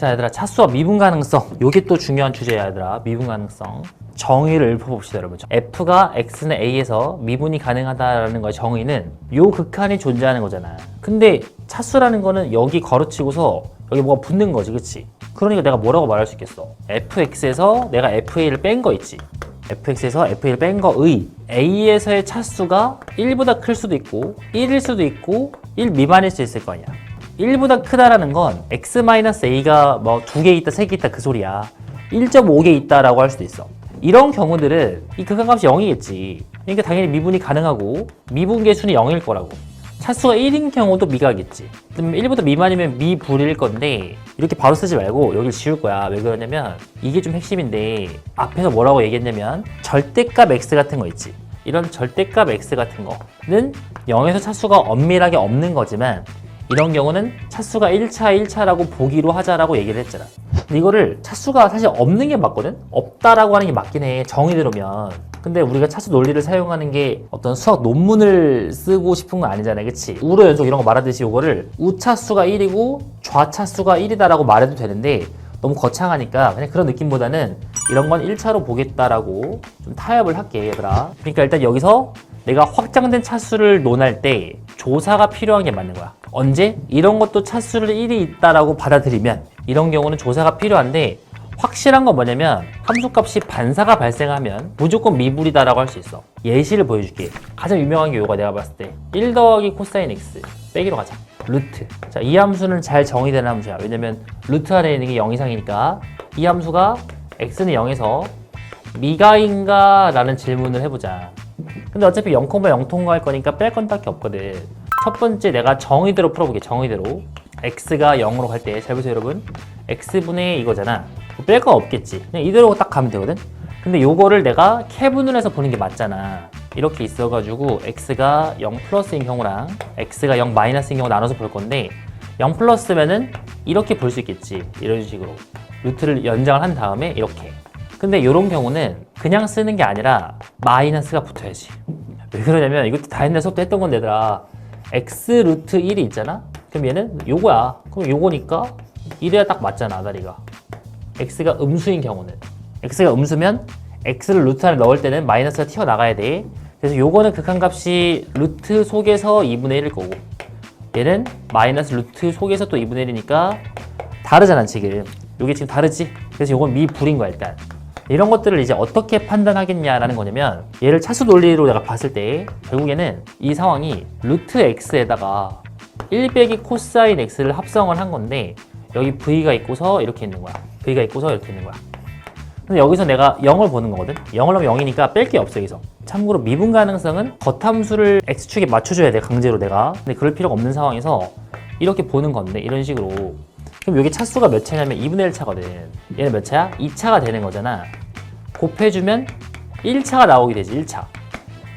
자 얘들아 차수와 미분 가능성. 요게 또 중요한 주제야 얘들아. 미분 가능성. 정의를 읊어봅시다 여러분. f가 x는 a에서 미분이 가능하다라는 거의 정의는 요 극한이 존재하는 거잖아. 근데 차수라는 거는 여기 걸어치고서 여기 뭐가 붙는 거지 그치? 그러니까 내가 뭐라고 말할 수 있겠어? Fx에서 내가 fa를 뺀 거 있지. Fx에서 fa를 뺀 거의 a에서의 차수가 1보다 클 수도 있고 1일 수도 있고 1 미만일 수 있을 거 아니야 1보다 크다라는 건 x-a가 뭐 두 개 있다, 세 개 있다 그 소리야. 1.5개 있다라고 할 수도 있어. 이런 경우들은 이 극한값이 0이겠지. 그러니까 당연히 미분이 가능하고 미분계수는 0일 거라고. 차수가 1인 경우도 미가겠지. 그럼 1보다 미만이면 미불일 건데 이렇게 바로 쓰지 말고 여기를 지울 거야. 왜 그러냐면 이게 좀 핵심인데 앞에서 뭐라고 얘기했냐면 절대값 x 같은 거 있지. 이런 절대값 x 같은 거는 0에서 차수가 엄밀하게 없는 거지만 이런 경우는 차수가 1차, 1차라고 보기로 하자라고 얘기를 했잖아. 근데 이거를 차수가 사실 없는 게 맞거든? 없다라고 하는 게 맞긴 해. 정의대로면. 근데 우리가 차수 논리를 사용하는 게 어떤 수학 논문을 쓰고 싶은 건 아니잖아요. 그치? 우로 연속 이런 거 말하듯이 이거를 우차수가 1이고 좌차수가 1이다라고 말해도 되는데 너무 거창하니까 그냥 그런 느낌보다는 이런 건 1차로 보겠다라고 좀 타협을 할게 얘들아. 그러니까 일단 여기서 내가 확장된 차수를 논할 때 조사가 필요한 게 맞는 거야. 언제? 이런 것도 차수를 1이 있다라고 받아들이면 이런 경우는 조사가 필요한데 확실한 건 뭐냐면 함수값이 반사가 발생하면 무조건 미불이다라고 할 수 있어. 예시를 보여줄게. 가장 유명한 게 이거가 내가 봤을 때 1 더하기 코사인 x 빼기로 가자. 루트. 자, 이 함수는 잘 정의되는 함수야. 왜냐면 루트 안에 있는 게 0 이상이니까 이 함수가 x는 0에서 미가인가? 라는 질문을 해보자. 근데 어차피 0,0 통과할 거니까 뺄 건 딱히 없거든. 첫 번째 내가 정의대로 풀어볼게. 정의대로. x가 0으로 갈 때 잘 보세요 여러분. x분의 이거잖아. 뺄 거 없겠지. 그냥 이대로 딱 가면 되거든. 근데 요거를 내가 캐분을 해서 보는 게 맞잖아. 이렇게 있어가지고 x가 0 플러스인 경우랑 x가 0 마이너스인 경우 나눠서 볼 건데 0 플러스면은 이렇게 볼 수 있겠지. 이런 식으로. 루트를 연장을 한 다음에 이렇게. 근데 이런 경우는 그냥 쓰는 게 아니라 마이너스가 붙어야지. 왜 그러냐면 이것도 다 옛날 수업 때 했던 건데 얘들아 x 루트 1이 있잖아? 그럼 얘는 요거야. 그럼 요거니까 이래야 딱 맞잖아 아다리가. x가 음수인 경우는 x가 음수면 x를 루트 안에 넣을 때는 마이너스가 튀어나가야 돼. 그래서 요거는 극한값이 루트 속에서 2분의 1일 거고 얘는 마이너스 루트 속에서 또 2분의 1이니까 다르잖아 지금. 요게 지금 다르지? 그래서 요건 미불인 거야 일단. 이런 것들을 이제 어떻게 판단하겠냐라는 거냐면 얘를 차수 논리로 내가 봤을 때 결국에는 이 상황이 루트 x에다가 1 빼기 코사인 x를 합성을 한 건데 여기 v가 있고서 이렇게 있는 거야. V가 있고서 이렇게 있는 거야. 근데 여기서 내가 0을 보는 거거든? 0을 하면 0이니까 뺄 게 없어 여기서. 참고로 미분 가능성은 겉함수를 x축에 맞춰줘야 돼 강제로 내가. 근데 그럴 필요가 없는 상황에서 이렇게 보는 건데 이런 식으로 그럼 여기 차수가 몇 차냐면 2분의 1 차거든. 얘는 몇 차야? 2차가 되는 거잖아. 곱해주면 1차가 나오게 되지 1차.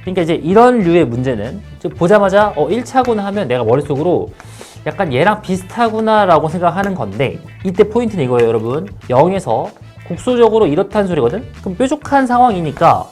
그러니까 이제 이런 류의 문제는 좀 보자마자 어 1차구나 하면 내가 머릿속으로 약간 얘랑 비슷하구나 라고 생각하는 건데 이때 포인트는 이거예요 여러분. 0에서 국소적으로 이렇다는 소리거든? 그럼 뾰족한 상황이니까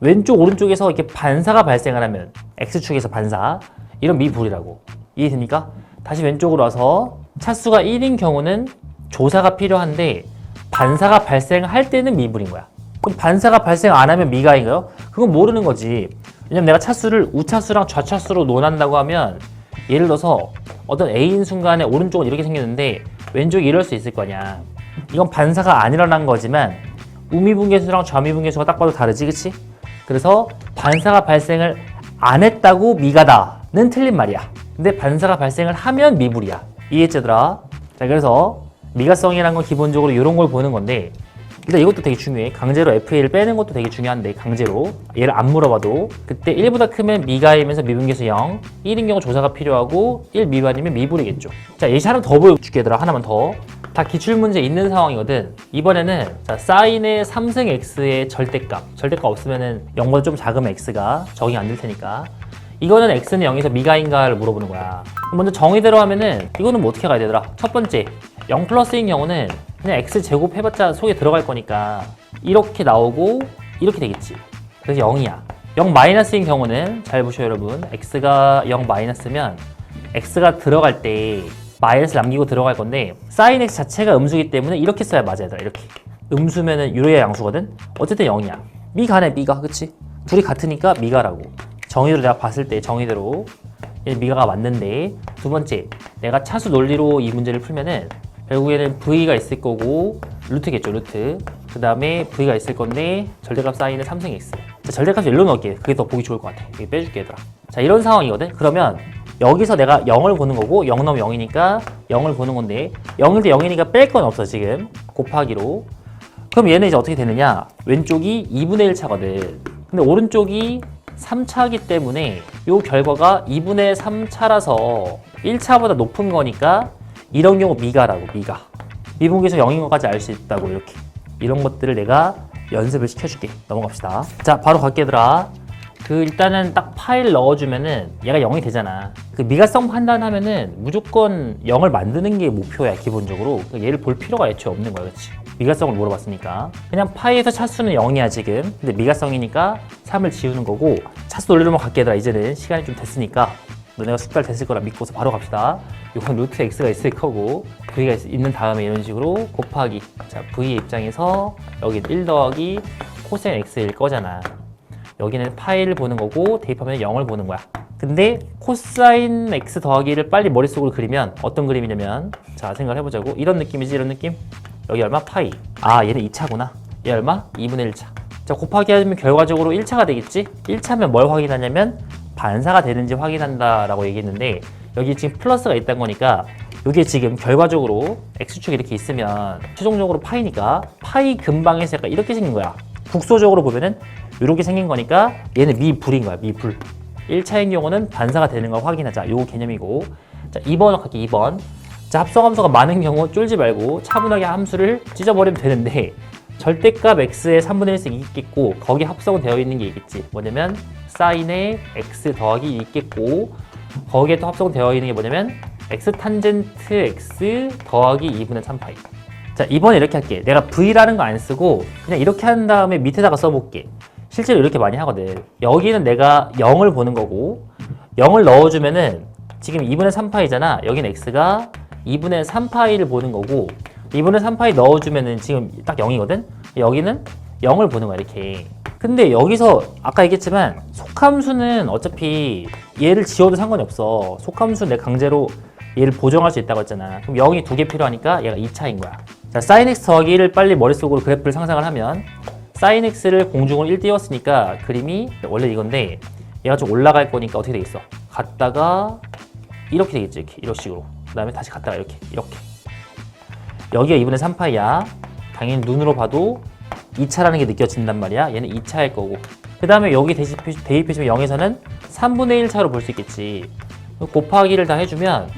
왼쪽 오른쪽에서 이렇게 반사가 발생을 하면 x축에서 반사. 이런 미불이라고. 이해됩니까? 다시 왼쪽으로 와서 차수가 1인 경우는 조사가 필요한데 반사가 발생할 때는 미불인 거야 그럼 반사가 발생 안 하면 미가인가요? 그건 모르는 거지. 왜냐면 내가 차수를 우차수랑 좌차수로 논한다고 하면 예를 들어서 어떤 A인 순간에 오른쪽은 이렇게 생겼는데 왼쪽이 이럴 수 있을 거냐. 이건 반사가 안 일어난 거지만 우미분계수랑 좌미분계수가 딱 봐도 다르지, 그치? 그래서 반사가 발생을 안 했다고 미가다는 틀린 말이야. 근데 반사가 발생을 하면 미불이야. 이해했지들아? 자, 그래서 미가성이라는 건 기본적으로 이런 걸 보는 건데 일단 이것도 되게 중요해. 강제로 FA를 빼는 것도 되게 중요한데 강제로 얘를 안 물어봐도 그때 1보다 크면 미가이면서 미분계수 0 1인 경우 조사가 필요하고 1 미만이면 미불이겠죠. 자 예시 하나 더 보여줄게 얘들아 하나만 더. 다 기출문제 있는 상황이거든. 이번에는 자, 사인의 3승 x의 절대값. 절대값 없으면은 0보다 좀 작으면 x가 적용이 안 될 테니까. 이거는 x는 0에서 미가인가를 물어보는 거야. 먼저 정의대로 하면은 이거는 뭐 어떻게 가야 되더라? 첫 번째 0 플러스인 경우는 그냥 x 제곱 해봤자 속에 들어갈 거니까 이렇게 나오고 이렇게 되겠지. 그래서 0이야. 0 마이너스인 경우는 잘 보셔요 여러분. x가 0 마이너스면 x가 들어갈 때 마이너스 남기고 들어갈 건데 사인 x 자체가 음수기 때문에 이렇게 써야 맞아 얘들아 이렇게 음수면은 유리의 양수거든 어쨌든 0이야 미가네 미가 그치 둘이 같으니까 미가라고 정의로 내가 봤을 때 정의대로 얘 미가가 맞는데 두 번째 내가 차수 논리로 이 문제를 풀면은 결국에는 v가 있을 거고 루트겠죠 루트. 그 다음에 v가 있을 건데 절대값 사인은 3승 x. 자, 절대값 일로 넣을게. 그게 더 보기 좋을 것 같아. 여기 빼줄게 얘들아. 자 이런 상황이거든. 그러면 여기서 내가 0을 보는 거고 0 넣으면 0이니까 0을 보는 건데 0일 때 0이니까 뺄 건 없어 지금. 곱하기로. 그럼 얘는 이제 어떻게 되느냐? 왼쪽이 2분의 1 차거든. 근데 오른쪽이 3차기 때문에 이 결과가 2분의 3차라서 1차보다 높은 거니까 이런 경우 미가라고 미가. 미분계에서 0인 것까지 알 수 있다고 이렇게. 이런 것들을 내가 연습을 시켜줄게. 넘어갑시다. 자 바로 갈게 얘들아. 그 일단은 딱 파일 넣어주면은 얘가 0이 되잖아. 그 미가성 판단하면은 무조건 0을 만드는 게 목표야 기본적으로. 그러니까 얘를 볼 필요가 애초에 없는 거야 그렇지 미가성을 물어봤으니까. 그냥 파이에서 차수는 0이야 지금. 근데 미가성이니까 3을 지우는 거고 차수 논리로만 갈게 얘들아 이제는 시간이 좀 됐으니까. 너네가 숙달 됐을 거라 믿고서 바로 갑시다. 이건 루트 x가 있을 거고 v가 있- 있는 다음에 이런 식으로 곱하기. 자 v의 입장에서 여기 1 더하기 코사인 x일 거잖아. 여기는 파이를 보는 거고 대입하면 0을 보는 거야. 근데 코사인 x 더하기를 빨리 머릿속으로 그리면 어떤 그림이냐면 자 생각을 해보자고. 이런 느낌이지 이런 느낌 여기 얼마? 파이. 아 얘는 2차구나. 얘 얼마? 2분의 1차. 자 곱하기 하면 결과적으로 1차가 되겠지? 1차면 뭘 확인하냐면 반사가 되는지 확인한다라고 얘기했는데 여기 지금 플러스가 있다는 거니까 이게 지금 결과적으로 x축이 이렇게 있으면 최종적으로 파이니까 파이 근방에서 약간 이렇게 생긴 거야. 국소적으로 보면은 이렇게 생긴 거니까 얘는 미불인 거야 미불. 1차인 경우는 반사가 되는 걸 확인하자. 요 개념이고. 자 2번 할게 2번 자 합성 함수가 많은 경우 쫄지 말고 차분하게 함수를 찢어버리면 되는데 절대값 x의 3분의 1씩 있겠고 거기 합성은 되어 있는 게 있겠지. 뭐냐면 사인의 x 더하기 있겠고 거기에 또 합성되어 있는 게 뭐냐면 x 탄젠트 x 더하기 2분의 3파이. 자 이번에 이렇게 할게. 내가 v라는 거 안 쓰고 그냥 이렇게 한 다음에 밑에다가 써볼게. 실제로 이렇게 많이 하거든. 여기는 내가 0을 보는 거고 0을 넣어주면은 지금 2분의 3파이잖아. 여기는 x가 2분의 3파이를 보는 거고 2분의 3파이 넣어주면은 지금 딱 0이거든? 여기는 0을 보는 거야 이렇게. 근데 여기서 아까 얘기했지만 속함수는 어차피 얘를 지워도 상관이 없어. 속함수 내 강제로 얘를 보정할 수 있다고 했잖아. 그럼 0이 두 개 필요하니까 얘가 2차인 거야. 자 sin x 더하기 1을 빨리 머릿속으로 그래프를 상상을 하면 sin x를 공중으로 1 띄웠으니까 그림이 원래 이건데 얘가 좀 올라갈 거니까 어떻게 되겠어? 갔다가 이렇게 되겠지 이렇게 이런 식으로 그 다음에 다시 갔다가 이렇게 이렇게. 여기가 2분의 3파이야. 당연히 눈으로 봐도 2차라는 게 느껴진단 말이야. 얘는 2차일 거고. 그 다음에 여기 대입해- 대입해주면 0에서는 3분의 1 차로 볼 수 있겠지. 곱하기를 다 해주면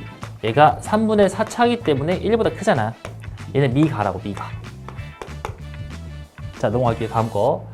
얘가 3분의 4 차이기 때문에 1보다 크잖아. 얘는 미가라고 미가. 자 넘어갈게요. 다음 거